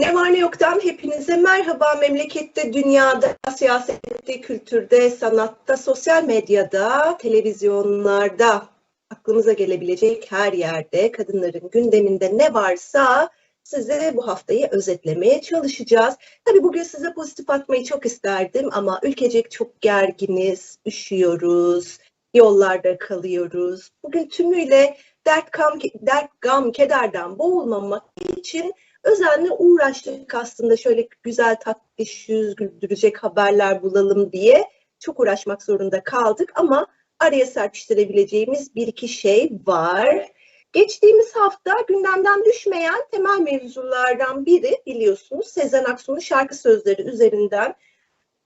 Ne var ne yoktan hepinize merhaba. Memlekette, dünyada, siyasette, kültürde, sanatta, sosyal medyada, televizyonlarda aklımıza gelebilecek her yerde kadınların gündeminde ne varsa size bu haftayı özetlemeye çalışacağız. Tabii bugün size pozitif atmayı çok isterdim ama ülkecek çok gerginiz, üşüyoruz, yollarda kalıyoruz. Bugün tümüyle dert, kam, dert gam, kederden boğulmamak için özenle uğraştık aslında şöyle güzel tatlış yüz güldürecek haberler bulalım diye çok uğraşmak zorunda kaldık ama araya serpiştirebileceğimiz bir iki şey var. Geçtiğimiz hafta gündemden düşmeyen temel mevzulardan biri biliyorsunuz Sezen Aksu'nun şarkı sözleri üzerinden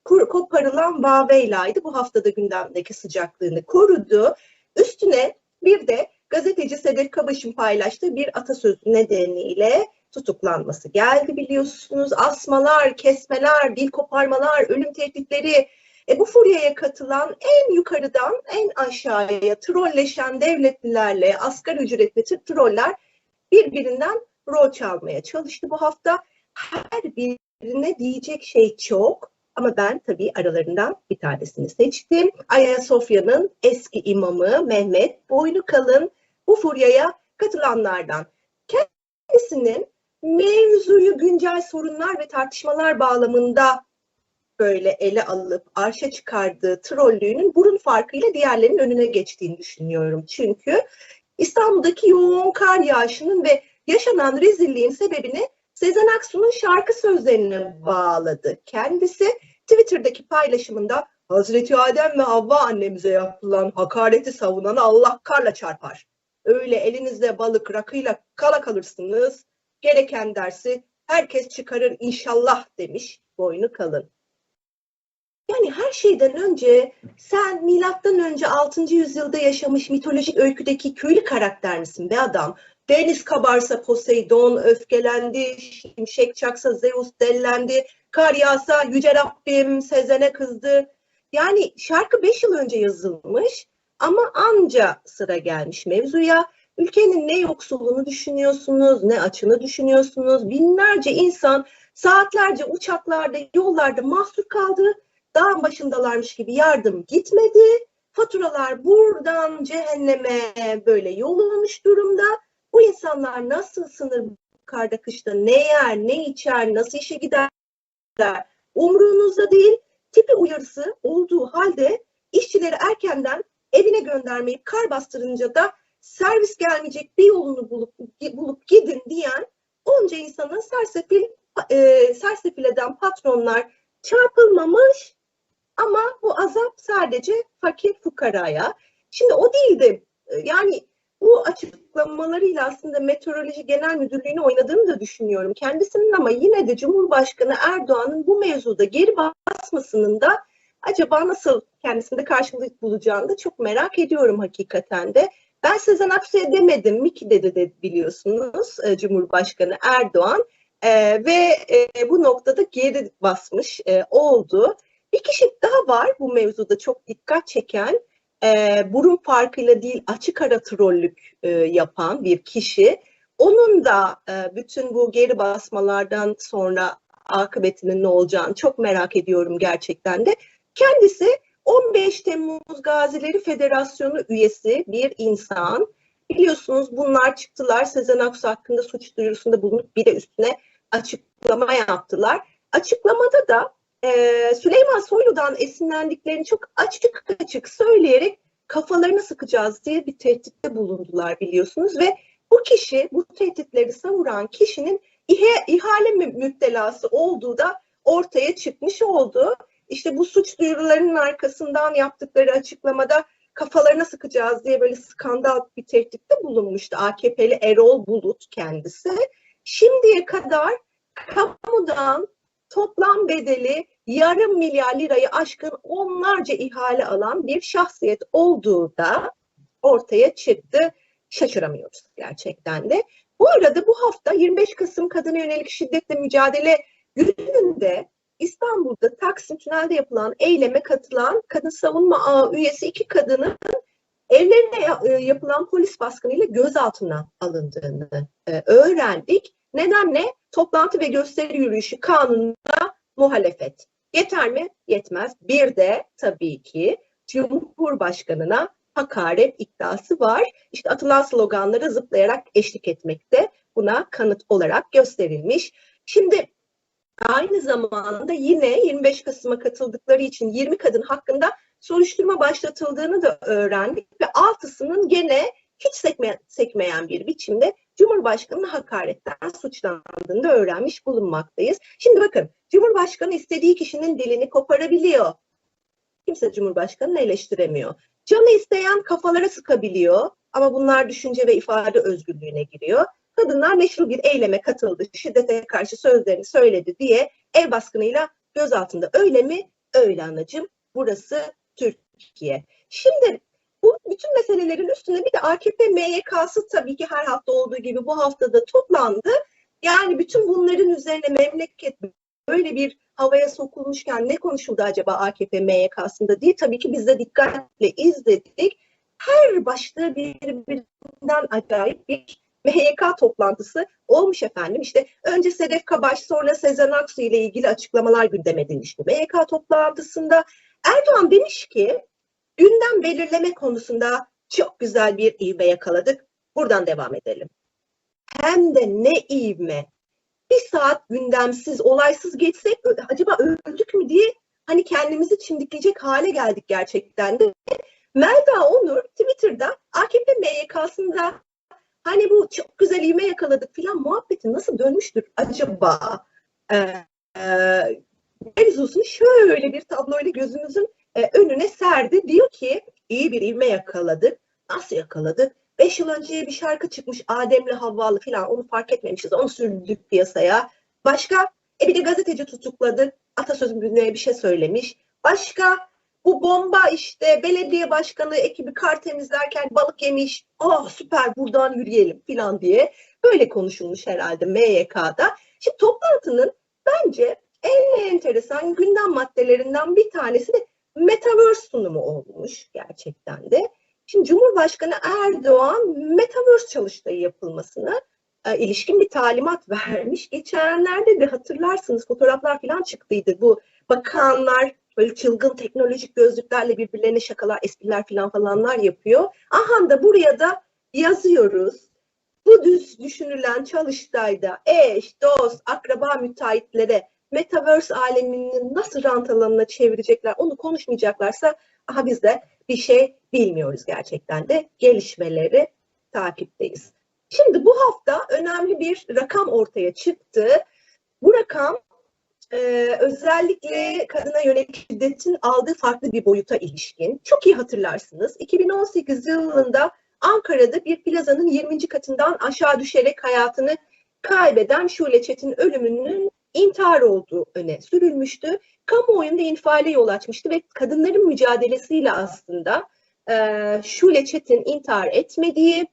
koparılan Vaveyla'ydı. Bu haftada gündemdeki sıcaklığını korudu. Üstüne bir de gazeteci Sedef Kabaş'ın paylaştığı bir atasözü nedeniyle tutuklanması geldi biliyorsunuz. Asmalar, kesmeler, dil koparmalar, ölüm tehditleri. E, bu furyaya katılan en yukarıdan en aşağıya trolleşen devletlilerle asgari ücretli troller birbirinden rol çalmaya çalıştı bu hafta. Her birine diyecek şey çok ama ben tabii aralarından bir tanesini seçtim. Ayasofya'nın eski imamı Mehmet Boynu Kalın bu furyaya katılanlardan. Kendisinin mevzuyu güncel sorunlar ve tartışmalar bağlamında böyle ele alıp arşa çıkardığı trollüğünün burun farkıyla diğerlerinin önüne geçtiğini düşünüyorum. Çünkü İstanbul'daki yoğun kar yağışının ve yaşanan rezilliğin sebebini Sezen Aksu'nun şarkı sözlerine bağladı. Kendisi Twitter'daki paylaşımında Hazreti Adem ve Havva annemize yapılan hakareti savunan Allah karla çarpar. Öyle elinizde balık rakıyla kala kalırsınız gereken dersi herkes çıkarır inşallah demiş boynu kalın. Yani her şeyden önce sen milattan önce 6. yüzyılda yaşamış mitolojik öyküdeki köylü karakter misin be adam? Deniz kabarsa Poseidon öfkelendi, şimşek çaksa Zeus dellendi, kar yağsa Yüce Rabbim Sezen'e kızdı. Yani şarkı 5 yıl önce yazılmış ama anca sıra gelmiş mevzuya. Ülkenin ne yoksulluğunu düşünüyorsunuz, ne açını düşünüyorsunuz. Binlerce insan saatlerce uçaklarda, yollarda mahsur kaldı. Dağın başındalarmış gibi yardım gitmedi. Faturalar buradan cehenneme böyle yolunmuş durumda. Bu insanlar nasıl sınır karda kışta ne yer, ne içer, nasıl işe gider umrunuzda değil. Tipi uyarısı olduğu halde işçileri erkenden evine göndermeyip kar bastırınca da servis gelmeyecek bir yolunu bulup bulup gidin diyen onca insana sersefil e, sersefil eden patronlar çarpılmamış ama bu azap sadece fakir fukaraya. Şimdi o değildi. E, yani bu açıklamalarıyla aslında Meteoroloji Genel Müdürlüğü'nü oynadığını da düşünüyorum. Kendisinin ama yine de Cumhurbaşkanı Erdoğan'ın bu mevzuda geri basmasının da acaba nasıl kendisinde karşılık bulacağını da çok merak ediyorum hakikaten de. Ben Sezen Aksu'ya demedim Miki dedi de biliyorsunuz e, Cumhurbaşkanı Erdoğan e, ve e, bu noktada geri basmış e, oldu. Bir kişi daha var bu mevzuda çok dikkat çeken e, burun farkıyla değil açık ara trollük e, yapan bir kişi. Onun da e, bütün bu geri basmalardan sonra akıbetinin ne olacağını çok merak ediyorum gerçekten de. Kendisi 15 Temmuz Gazileri Federasyonu üyesi bir insan. Biliyorsunuz bunlar çıktılar Sezen Aksu hakkında suç duyurusunda bulunup bir de üstüne açıklama yaptılar. Açıklamada da e, Süleyman Soylu'dan esinlendiklerini çok açık açık söyleyerek kafalarını sıkacağız diye bir tehditte bulundular biliyorsunuz ve bu kişi bu tehditleri savuran kişinin ihale müptelası olduğu da ortaya çıkmış oldu. İşte bu suç duyurularının arkasından yaptıkları açıklamada kafalarına sıkacağız diye böyle skandal bir tehditte bulunmuştu AKP'li Erol Bulut kendisi. Şimdiye kadar kamudan toplam bedeli yarım milyar lirayı aşkın onlarca ihale alan bir şahsiyet olduğu da ortaya çıktı. Şaşıramıyoruz gerçekten de. Bu arada bu hafta 25 Kasım Kadına Yönelik Şiddetle Mücadele Günü'nde İstanbul'da Taksim Tünel'de yapılan eyleme katılan kadın savunma ağı üyesi iki kadının evlerine e, yapılan polis baskınıyla gözaltına alındığını e, öğrendik. Neden ne? Toplantı ve gösteri yürüyüşü kanununa muhalefet. Yeter mi? Yetmez. Bir de tabii ki Cumhurbaşkanına hakaret iddiası var. İşte atılan sloganlara zıplayarak eşlik etmekte buna kanıt olarak gösterilmiş. Şimdi aynı zamanda yine 25 Kasım'a katıldıkları için 20 kadın hakkında soruşturma başlatıldığını da öğrendik ve altısının gene hiç sekme, sekmeyen bir biçimde Cumhurbaşkanı'nın hakaretten suçlandığını da öğrenmiş bulunmaktayız. Şimdi bakın Cumhurbaşkanı istediği kişinin dilini koparabiliyor. Kimse Cumhurbaşkanı'nı eleştiremiyor. Canı isteyen kafalara sıkabiliyor ama bunlar düşünce ve ifade özgürlüğüne giriyor. Kadınlar meşru bir eyleme katıldı, şiddete karşı sözlerini söyledi diye ev baskınıyla gözaltında. Öyle mi? Öyle anacığım. Burası Türkiye. Şimdi bu bütün meselelerin üstüne bir de AKP MYK'sı tabii ki her hafta olduğu gibi bu haftada toplandı. Yani bütün bunların üzerine memleket böyle bir havaya sokulmuşken ne konuşuldu acaba AKP MYK'sında diye tabii ki biz de dikkatle izledik. Her başlığı birbirinden acayip bir MYK toplantısı olmuş efendim. İşte önce Sedef Kabaş sonra Sezen Aksu ile ilgili açıklamalar gündem edilmişti. MYK toplantısında Erdoğan demiş ki gündem belirleme konusunda çok güzel bir ivme yakaladık. Buradan devam edelim. Hem de ne ivme. Bir saat gündemsiz, olaysız geçsek acaba öldük mü diye hani kendimizi çimdikleyecek hale geldik gerçekten de. Melda Onur Twitter'da AKP MYK'sında hani bu çok güzel ivme yakaladık filan muhabbeti nasıl dönmüştür acaba? Ee, e, şöyle bir tabloyla gözümüzün e, önüne serdi. Diyor ki iyi bir ivme yakaladık. Nasıl yakaladık? Beş yıl önce bir şarkı çıkmış Adem'le Havvalı falan onu fark etmemişiz. Onu sürdük piyasaya. Başka? E bir de gazeteci tutukladı. Atasözümüzüne bir şey söylemiş. Başka? Bu bomba işte belediye başkanı ekibi kar temizlerken balık yemiş. Aa süper buradan yürüyelim falan diye. Böyle konuşulmuş herhalde MYK'da. Şimdi toplantının bence en enteresan gündem maddelerinden bir tanesi de Metaverse sunumu olmuş gerçekten de. Şimdi Cumhurbaşkanı Erdoğan Metaverse çalıştığı yapılmasını e, ilişkin bir talimat vermiş. Geçenlerde de hatırlarsınız fotoğraflar falan çıktıydı. Bu bakanlar böyle çılgın teknolojik gözlüklerle birbirlerine şakalar, espriler falan falanlar yapıyor. Aha da buraya da yazıyoruz. Bu düz düşünülen çalıştayda eş, dost, akraba müteahhitlere Metaverse aleminin nasıl rant alanına çevirecekler onu konuşmayacaklarsa aha biz de bir şey bilmiyoruz gerçekten de gelişmeleri takipteyiz. Şimdi bu hafta önemli bir rakam ortaya çıktı. Bu rakam e, özellikle kadına yönelik şiddetin aldığı farklı bir boyuta ilişkin. Çok iyi hatırlarsınız. 2018 yılında Ankara'da bir plazanın 20. katından aşağı düşerek hayatını kaybeden Şule Çetin ölümünün intihar olduğu öne sürülmüştü. Kamuoyunda infiale yol açmıştı ve kadınların mücadelesiyle aslında e, Şule Çetin intihar etmediği,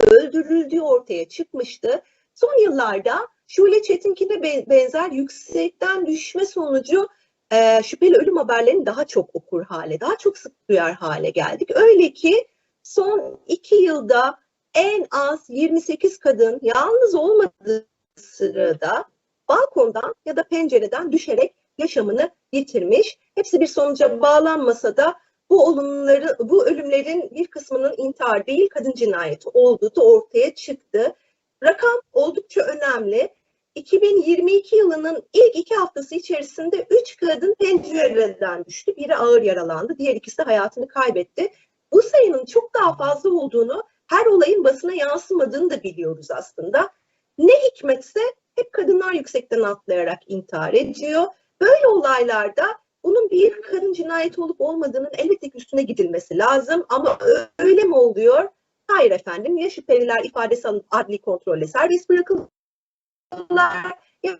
öldürüldüğü ortaya çıkmıştı. Son yıllarda Şule Çetin'kine benzer yüksekten düşme sonucu e, şüpheli ölüm haberlerini daha çok okur hale, daha çok sık duyar hale geldik. Öyle ki son iki yılda en az 28 kadın yalnız olmadığı sırada balkondan ya da pencereden düşerek yaşamını yitirmiş. Hepsi bir sonuca bağlanmasa da bu olumları, bu ölümlerin bir kısmının intihar değil kadın cinayeti olduğu da ortaya çıktı. Rakam oldukça önemli. 2022 yılının ilk iki haftası içerisinde üç kadın pencereden düştü. Biri ağır yaralandı, diğer ikisi de hayatını kaybetti. Bu sayının çok daha fazla olduğunu, her olayın basına yansımadığını da biliyoruz aslında. Ne hikmetse hep kadınlar yüksekten atlayarak intihar ediyor. Böyle olaylarda bunun bir kadın cinayeti olup olmadığının elbette üstüne gidilmesi lazım ama öyle mi oluyor? Hayır efendim ya şüpheliler ifadesi alınıp adli kontrolle serbest bırakılırlar ya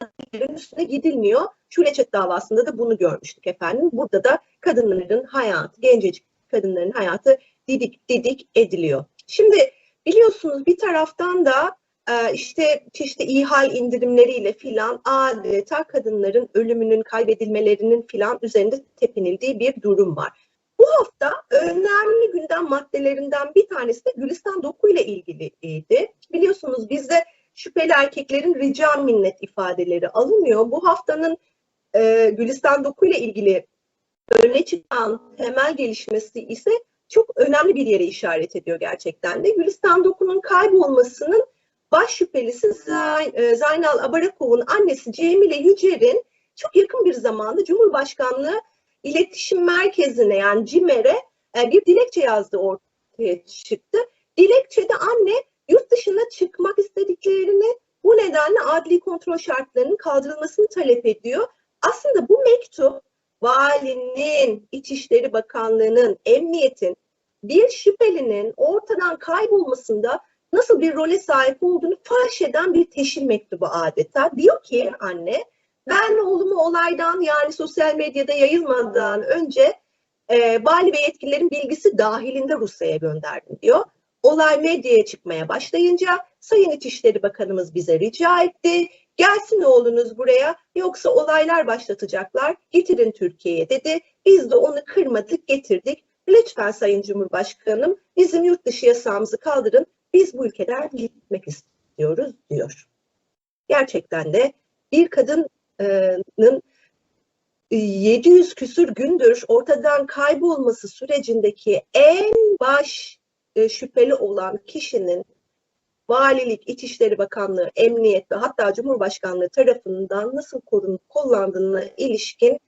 üstüne gidilmiyor. Şuleçet davasında da bunu görmüştük efendim. Burada da kadınların hayatı, gencecik kadınların hayatı didik didik ediliyor. Şimdi biliyorsunuz bir taraftan da ee, işte çeşitli ihal indirimleriyle filan adeta kadınların ölümünün kaybedilmelerinin filan üzerinde tepinildiği bir durum var. Bu hafta önemli gündem maddelerinden bir tanesi de Gülistan Doku ile ilgiliydi. Biliyorsunuz bizde şüpheli erkeklerin rica minnet ifadeleri alınıyor. Bu haftanın e, Gülistan Doku ile ilgili öne çıkan temel gelişmesi ise çok önemli bir yere işaret ediyor gerçekten de. Gülistan Doku'nun kaybolmasının baş şüphelisi e, Zaynal Abarakov'un annesi Cemile Yücer'in çok yakın bir zamanda Cumhurbaşkanlığı İletişim Merkezi'ne yani CİMER'e e, bir dilekçe yazdığı ortaya çıktı. Dilekçede anne yurt dışına çıkmak istediklerini bu nedenle adli kontrol şartlarının kaldırılmasını talep ediyor. Aslında bu mektup valinin, İçişleri Bakanlığı'nın, emniyetin bir şüphelinin ortadan kaybolmasında nasıl bir role sahip olduğunu faş eden bir teşhir mektubu adeta. Diyor ki anne, ben oğlumu olaydan yani sosyal medyada yayılmadan önce e, vali ve yetkililerin bilgisi dahilinde Rusya'ya gönderdim diyor. Olay medyaya çıkmaya başlayınca Sayın İçişleri Bakanımız bize rica etti. Gelsin oğlunuz buraya yoksa olaylar başlatacaklar. Getirin Türkiye'ye dedi. Biz de onu kırmadık getirdik. Lütfen Sayın Cumhurbaşkanım bizim yurt dışı yasağımızı kaldırın. Biz bu ülkeden gitmek istiyoruz diyor. Gerçekten de bir kadının 700 küsür gündür ortadan kaybolması sürecindeki en baş e, şüpheli olan kişinin valilik, İçişleri Bakanlığı, Emniyet ve hatta Cumhurbaşkanlığı tarafından nasıl korunup kullandığına ilişkin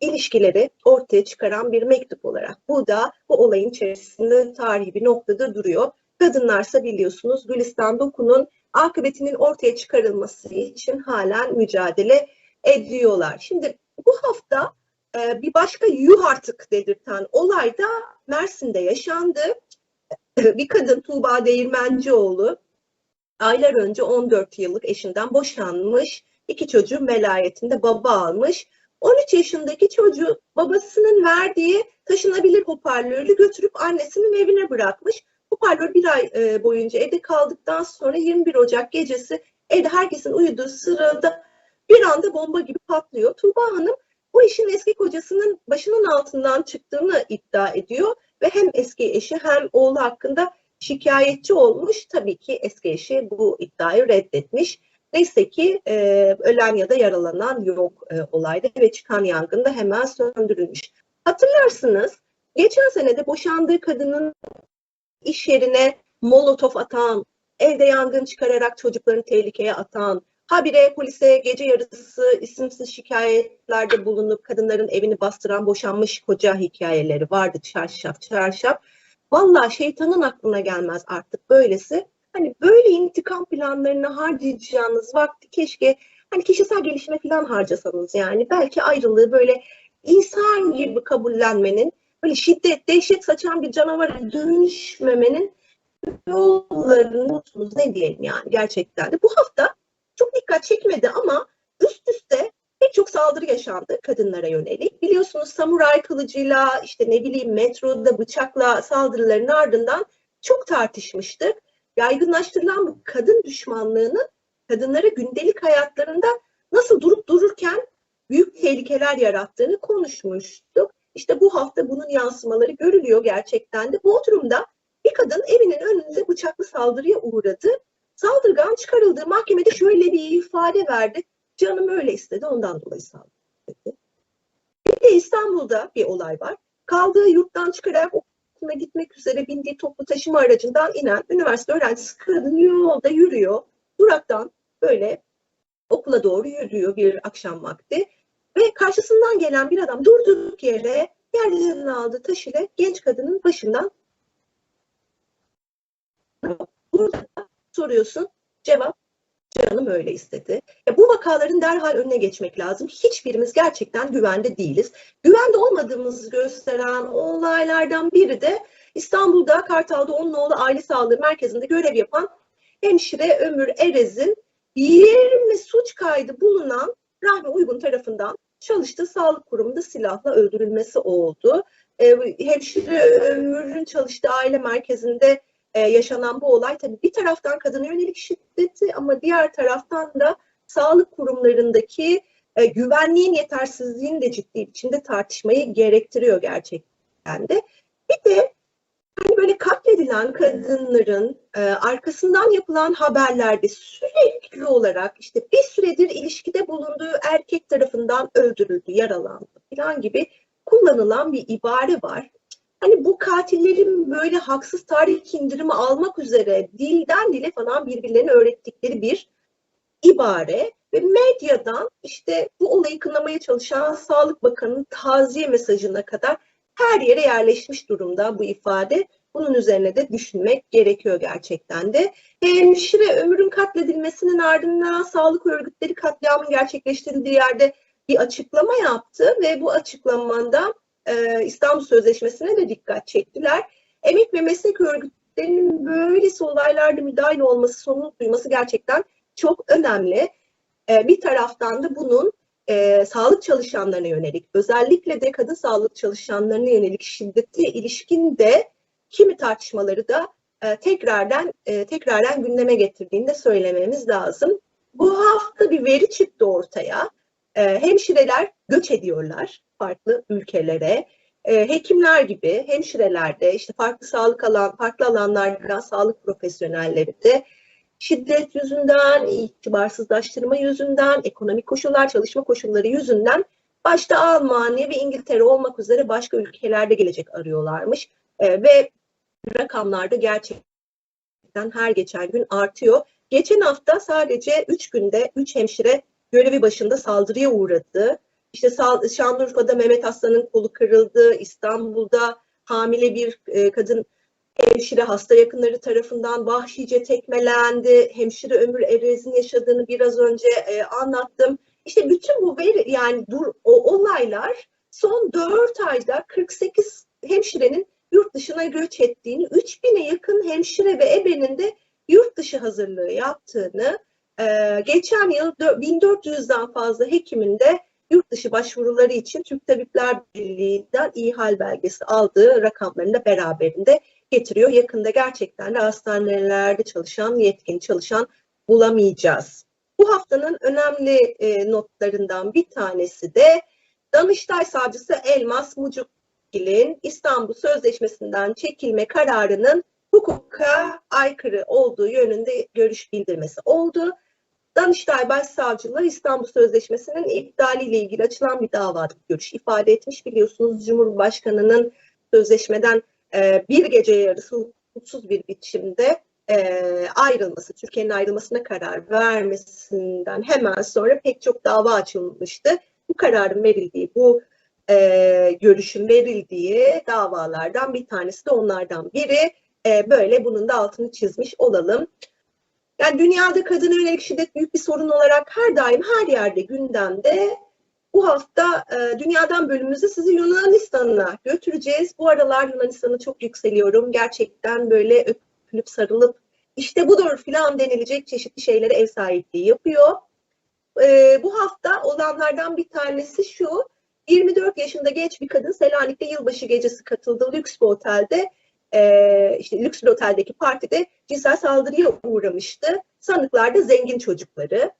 ilişkileri ortaya çıkaran bir mektup olarak. Bu da bu olayın içerisinde tarihi bir noktada duruyor. Kadınlarsa biliyorsunuz Gülistan Doku'nun akıbetinin ortaya çıkarılması için halen mücadele ediyorlar. Şimdi bu hafta e, bir başka yuh artık dedirten olay da Mersin'de yaşandı. Bir kadın Tuğba Değirmencioğlu aylar önce 14 yıllık eşinden boşanmış. iki çocuğun velayetinde baba almış. 13 yaşındaki çocuğu babasının verdiği taşınabilir hoparlörü götürüp annesinin evine bırakmış. Hoparlör bir ay e, boyunca evde kaldıktan sonra 21 Ocak gecesi evde herkesin uyuduğu sırada bir anda bomba gibi patlıyor. Tuğba Hanım bu işin eski kocasının başının altından çıktığını iddia ediyor ve hem eski eşi hem oğlu hakkında şikayetçi olmuş. Tabii ki eski eşi bu iddiayı reddetmiş. Neyse ki e, ölen ya da yaralanan yok e, olayda ve çıkan yangın da hemen söndürülmüş. Hatırlarsınız geçen senede boşandığı kadının iş yerine molotof atan, evde yangın çıkararak çocuklarını tehlikeye atan, habire polise gece yarısı isimsiz şikayetlerde bulunup kadınların evini bastıran boşanmış koca hikayeleri vardı çarşaf çarşaf. Valla şeytanın aklına gelmez artık böylesi. Hani böyle intikam planlarını harcayacağınız vakti keşke hani kişisel gelişime falan harcasanız yani. Belki ayrılığı böyle insan gibi kabullenmenin, böyle şiddet, dehşet saçan bir canavara dönüşmemenin yollarını musunuz ne diyelim yani gerçekten de. Bu hafta çok dikkat çekmedi ama üst üste pek çok saldırı yaşandı kadınlara yönelik. Biliyorsunuz samuray kılıcıyla işte ne bileyim metroda bıçakla saldırıların ardından çok tartışmıştık. Yaygınlaştırılan bu kadın düşmanlığının kadınlara gündelik hayatlarında nasıl durup dururken büyük tehlikeler yarattığını konuşmuştuk. İşte bu hafta bunun yansımaları görülüyor gerçekten de. Bu oturumda bir kadın evinin önünde bıçaklı saldırıya uğradı. Saldırgan çıkarıldığı mahkemede şöyle bir ifade verdi. Canım öyle istedi ondan dolayı saldırdı. Bir de İstanbul'da bir olay var. Kaldığı yurttan çıkarak okuluna gitmek üzere bindiği toplu taşıma aracından inen üniversite öğrencisi kadın yolda yürüyor. Duraktan böyle okula doğru yürüyor bir akşam vakti. Ve karşısından gelen bir adam durduk yere yerden aldığı taş ile genç kadının başından burada soruyorsun cevap canım öyle istedi. Ya bu vakaların derhal önüne geçmek lazım. Hiçbirimiz gerçekten güvende değiliz. Güvende olmadığımızı gösteren olaylardan biri de İstanbul'da Kartal'da onun oğlu aile sağlığı merkezinde görev yapan hemşire Ömür Erez'in 20 suç kaydı bulunan Rahmi Uygun tarafından çalıştığı sağlık kurumunda silahla öldürülmesi oldu. Ee, hemşire Ömür'ün çalıştığı aile merkezinde e, yaşanan bu olay tabii bir taraftan kadına yönelik şiddeti ama diğer taraftan da sağlık kurumlarındaki e, güvenliğin yetersizliğini de ciddi biçimde tartışmayı gerektiriyor gerçekten de. Bir de hani böyle katledilen kadınların e, arkasından yapılan haberlerde sürekli olarak işte bir süredir ilişkide bulunduğu erkek tarafından öldürüldü, yaralandı falan gibi kullanılan bir ibare var. Hani bu katillerin böyle haksız tarih indirimi almak üzere dilden dile falan birbirlerine öğrettikleri bir ibare ve medyadan işte bu olayı kınamaya çalışan Sağlık Bakanı'nın taziye mesajına kadar her yere yerleşmiş durumda bu ifade. Bunun üzerine de düşünmek gerekiyor gerçekten de. Hemşire ömrün katledilmesinin ardından sağlık örgütleri katliamın gerçekleştirildiği yerde bir açıklama yaptı ve bu açıklamanda e, İstanbul Sözleşmesi'ne de dikkat çektiler. Emek ve meslek örgütlerinin böylesi olaylarda müdahil olması, sorumluluk duyması gerçekten çok önemli. E, bir taraftan da bunun e, sağlık çalışanlarına yönelik, özellikle de kadın sağlık çalışanlarına yönelik şiddete ilişkin de kimi tartışmaları da e, tekrardan e, tekrardan gündeme getirdiğini de söylememiz lazım. Bu hafta bir veri çıktı ortaya. E, hemşireler göç ediyorlar farklı ülkelere. E, hekimler gibi hemşireler de işte farklı sağlık alan, farklı alanlardan sağlık profesyonelleri de şiddet yüzünden, itibarsızlaştırma yüzünden, ekonomik koşullar, çalışma koşulları yüzünden başta Almanya ve İngiltere olmak üzere başka ülkelerde gelecek arıyorlarmış. E, ve rakamlar da gerçekten her geçen gün artıyor. Geçen hafta sadece 3 günde 3 hemşire görevi başında saldırıya uğradı. İşte Şanlıurfa'da Mehmet Aslan'ın kolu kırıldı, İstanbul'da hamile bir e, kadın hemşire hasta yakınları tarafından vahşice tekmelendi. Hemşire Ömür Erez'in yaşadığını biraz önce e, anlattım. İşte bütün bu veri yani dur o olaylar son 4 ayda 48 hemşirenin yurt dışına göç ettiğini, 3000'e yakın hemşire ve ebenin de yurt dışı hazırlığı yaptığını, e, geçen yıl 1400'den fazla hekimin de yurt dışı başvuruları için Türk Tabipler Birliği'nden iyi hal belgesi aldığı rakamlarını da beraberinde getiriyor. Yakında gerçekten de hastanelerde çalışan, yetkin çalışan bulamayacağız. Bu haftanın önemli e, notlarından bir tanesi de Danıştay Savcısı Elmas Mucukgil'in İstanbul Sözleşmesi'nden çekilme kararının hukuka aykırı olduğu yönünde görüş bildirmesi oldu. Danıştay Başsavcılığı İstanbul Sözleşmesi'nin iptaliyle ilgili açılan bir davada görüş ifade etmiş. Biliyorsunuz Cumhurbaşkanı'nın sözleşmeden e, bir gece yarısı hukuksuz bir biçimde e, ayrılması, Türkiye'nin ayrılmasına karar vermesinden hemen sonra pek çok dava açılmıştı. Bu kararın verildiği, bu e, görüşün verildiği davalardan bir tanesi de onlardan biri. E, böyle bunun da altını çizmiş olalım. Yani dünyada kadına yönelik şiddet büyük bir sorun olarak her daim her yerde gündemde. Bu hafta e, dünyadan bölümümüzü sizi Yunanistan'a götüreceğiz. Bu aralar Yunanistan'ı çok yükseliyorum. Gerçekten böyle öpülüp sarılıp işte budur filan denilecek çeşitli şeylere ev sahipliği yapıyor. E, bu hafta olanlardan bir tanesi şu. 24 yaşında genç bir kadın Selanik'te yılbaşı gecesi katıldığı lüks bir otelde e, işte lüks bir oteldeki partide cinsel saldırıya uğramıştı. Sanıklar da zengin çocukları.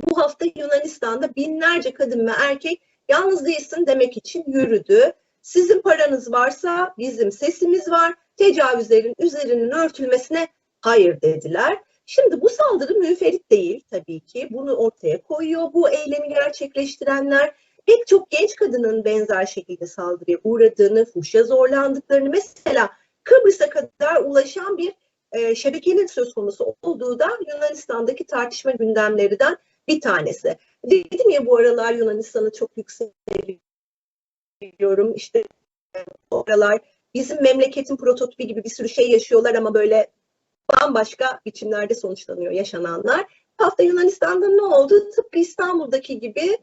Bu hafta Yunanistan'da binlerce kadın ve erkek yalnız değilsin demek için yürüdü. Sizin paranız varsa bizim sesimiz var. Tecavüzlerin üzerinin örtülmesine hayır dediler. Şimdi bu saldırı müferit değil tabii ki. Bunu ortaya koyuyor bu eylemi gerçekleştirenler. Pek çok genç kadının benzer şekilde saldırıya uğradığını, fuhşa zorlandıklarını mesela Kıbrıs'a kadar ulaşan bir e, şebekenin söz konusu olduğu da Yunanistan'daki tartışma gündemlerinden bir tanesi. Dedim ya bu aralar Yunanistan'ı çok yükseliyorum. İşte bu aralar bizim memleketin prototipi gibi bir sürü şey yaşıyorlar ama böyle bambaşka biçimlerde sonuçlanıyor yaşananlar. Hafta Yunanistan'da ne oldu? Tıpkı İstanbul'daki gibi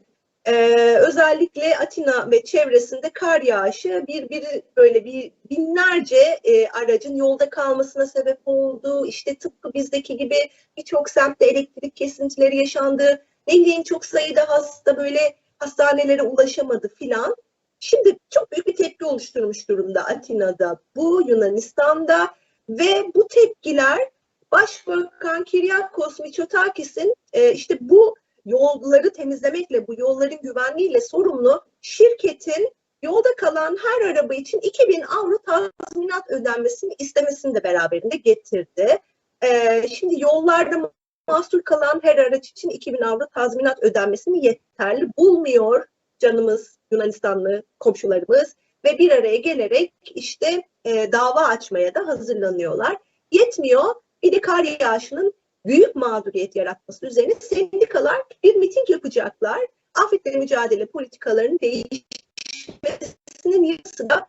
ee, özellikle Atina ve çevresinde kar yağışı bir bir böyle bir binlerce e, aracın yolda kalmasına sebep oldu. İşte tıpkı bizdeki gibi birçok semtte elektrik kesintileri yaşandı. Ne çok sayıda hasta böyle hastanelere ulaşamadı filan. Şimdi çok büyük bir tepki oluşturmuş durumda Atina'da, bu Yunanistan'da ve bu tepkiler Başbakan Kyriakos Mitsotakis'in e, işte bu yolları temizlemekle, bu yolların güvenliğiyle sorumlu şirketin yolda kalan her araba için 2000 avro tazminat ödenmesini istemesini de beraberinde getirdi. Ee, şimdi yollarda mahsur kalan her araç için 2000 avro tazminat ödenmesini yeterli bulmuyor canımız Yunanistanlı komşularımız ve bir araya gelerek işte e, dava açmaya da hazırlanıyorlar. Yetmiyor bir de kar yağışının büyük mağduriyet yaratması üzerine sendikalar bir miting yapacaklar. Afetlere mücadele politikalarının değişmesinin yanı sıra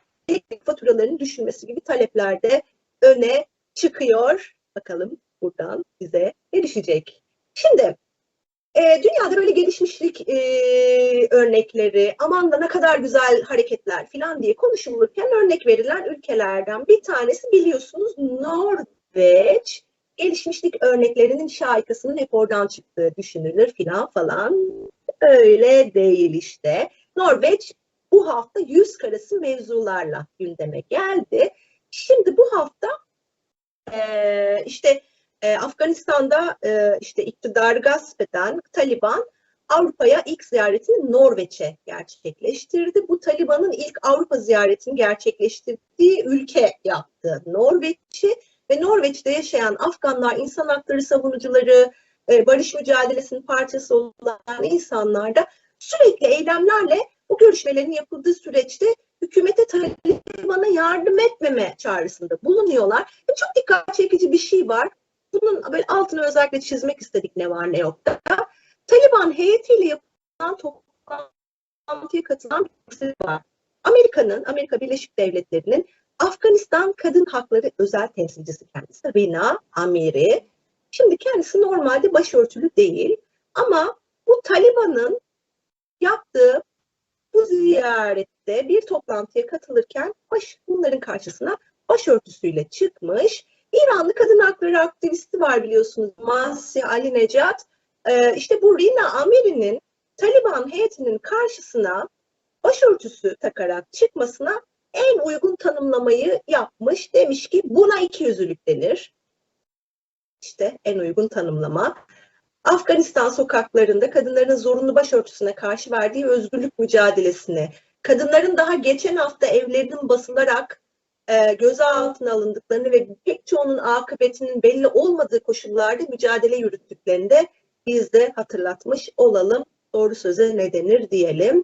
faturalarının düşülmesi gibi taleplerde öne çıkıyor. Bakalım buradan bize ne düşecek. Şimdi e, dünyada böyle gelişmişlik e, örnekleri, aman da ne kadar güzel hareketler falan diye konuşulurken örnek verilen ülkelerden bir tanesi biliyorsunuz Norveç. Gelişmişlik örneklerinin şaikasının hep oradan çıktığı düşünülür filan falan. Öyle değil işte. Norveç bu hafta yüz karası mevzularla gündeme geldi. Şimdi bu hafta e, işte e, Afganistan'da e, işte iktidarı gasp eden Taliban Avrupa'ya ilk ziyaretini Norveç'e gerçekleştirdi. Bu Taliban'ın ilk Avrupa ziyaretini gerçekleştirdiği ülke yaptı Norveç'i ve Norveç'te yaşayan Afganlar, insan hakları savunucuları, e, barış mücadelesinin parçası olan insanlar da sürekli eylemlerle bu görüşmelerin yapıldığı süreçte hükümete Taliban'a yardım etmeme çağrısında bulunuyorlar. Çok dikkat çekici bir şey var. Bunun böyle altını özellikle çizmek istedik ne var ne yok da. Taliban heyetiyle yapılan toplantıya katılan bir var. Amerika'nın, Amerika Birleşik Devletleri'nin Afganistan Kadın Hakları Özel Temsilcisi kendisi Rina Amiri. Şimdi kendisi normalde başörtülü değil ama bu Taliban'ın yaptığı bu ziyarette bir toplantıya katılırken baş, bunların karşısına başörtüsüyle çıkmış. İranlı kadın hakları aktivisti var biliyorsunuz Masih Ali Necat. Ee, işte bu Rina Amiri'nin Taliban heyetinin karşısına başörtüsü takarak çıkmasına en uygun tanımlamayı yapmış. Demiş ki buna iki yüzlülük denir. İşte en uygun tanımlama. Afganistan sokaklarında kadınların zorunlu başörtüsüne karşı verdiği özgürlük mücadelesine, kadınların daha geçen hafta evlerinin basılarak e, gözaltına alındıklarını ve pek çoğunun akıbetinin belli olmadığı koşullarda mücadele yürüttüklerini de biz de hatırlatmış olalım. Doğru söze ne denir diyelim.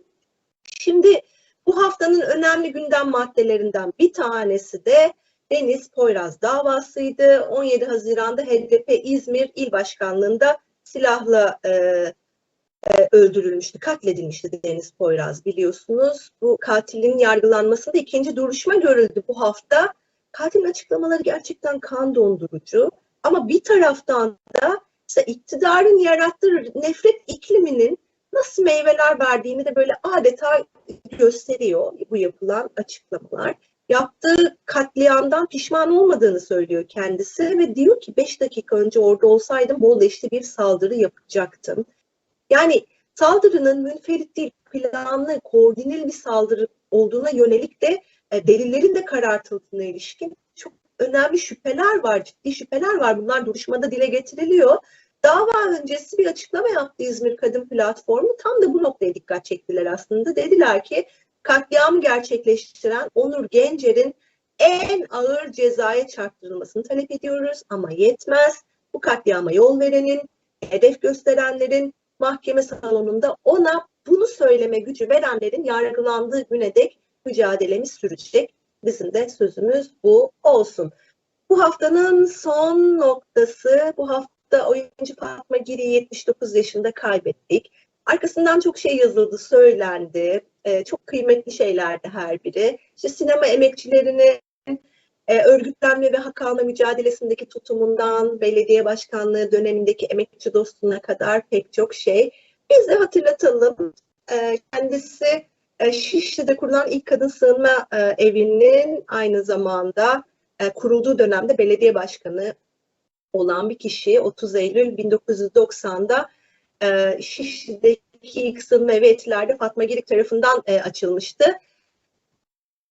Şimdi bu haftanın önemli gündem maddelerinden bir tanesi de Deniz Poyraz davasıydı. 17 Haziran'da HDP İzmir İl Başkanlığı'nda silahla e, e, öldürülmüştü, katledilmişti Deniz Poyraz biliyorsunuz. Bu katilin yargılanmasında ikinci duruşma görüldü bu hafta. Katilin açıklamaları gerçekten kan dondurucu. Ama bir taraftan da işte iktidarın yarattığı nefret ikliminin nasıl meyveler verdiğini de böyle adeta gösteriyor bu yapılan açıklamalar. Yaptığı katliamdan pişman olmadığını söylüyor kendisi ve diyor ki 5 dakika önce orada olsaydım bol eşli bir saldırı yapacaktım. Yani saldırının münferit değil, planlı, koordineli bir saldırı olduğuna yönelik de e, delillerin de karartıldığına ilişkin çok önemli şüpheler var, ciddi şüpheler var. Bunlar duruşmada dile getiriliyor. Dava öncesi bir açıklama yaptı İzmir Kadın Platformu. Tam da bu noktaya dikkat çektiler aslında. Dediler ki katliamı gerçekleştiren Onur Gencer'in en ağır cezaya çarptırılmasını talep ediyoruz ama yetmez. Bu katliama yol verenin, hedef gösterenlerin mahkeme salonunda ona bunu söyleme gücü verenlerin yargılandığı güne dek mücadelemiz sürecek. Bizim de sözümüz bu olsun. Bu haftanın son noktası, bu hafta oyuncu Fatma Giri'yi 79 yaşında kaybettik. Arkasından çok şey yazıldı, söylendi. E, çok kıymetli şeylerdi her biri. İşte sinema emekçilerinin e, örgütlenme ve hak alma mücadelesindeki tutumundan, belediye başkanlığı dönemindeki emekçi dostuna kadar pek çok şey. Biz de hatırlatalım. E, kendisi e, Şişli'de kurulan ilk kadın sığınma e, evinin aynı zamanda e, kurulduğu dönemde belediye başkanı olan bir kişi 30 Eylül 1990'da e, Şişli'deki ilk sığınma evi Etiler'de Fatma Girik tarafından e, açılmıştı.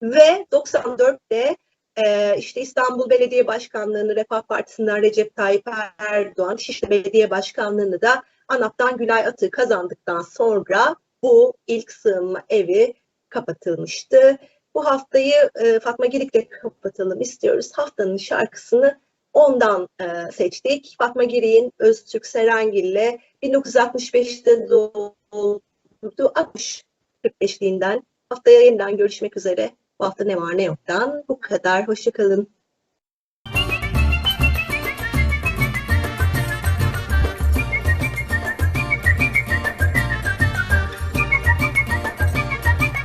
Ve 94'te e, işte İstanbul Belediye Başkanlığı'nı Refah Partisi'nden Recep Tayyip Erdoğan, Şişli Belediye Başkanlığı'nı da ANAP'tan Gülay Atı kazandıktan sonra bu ilk sığınma evi kapatılmıştı. Bu haftayı e, Fatma Girik'le kapatalım istiyoruz. Haftanın şarkısını Ondan e, seçtik. Fatma Giri'nin Öztürk Serengil'le 1965'te doğduğu 60 45'liğinden haftaya yeniden görüşmek üzere. Bu hafta ne var ne yoktan bu kadar. Hoşçakalın.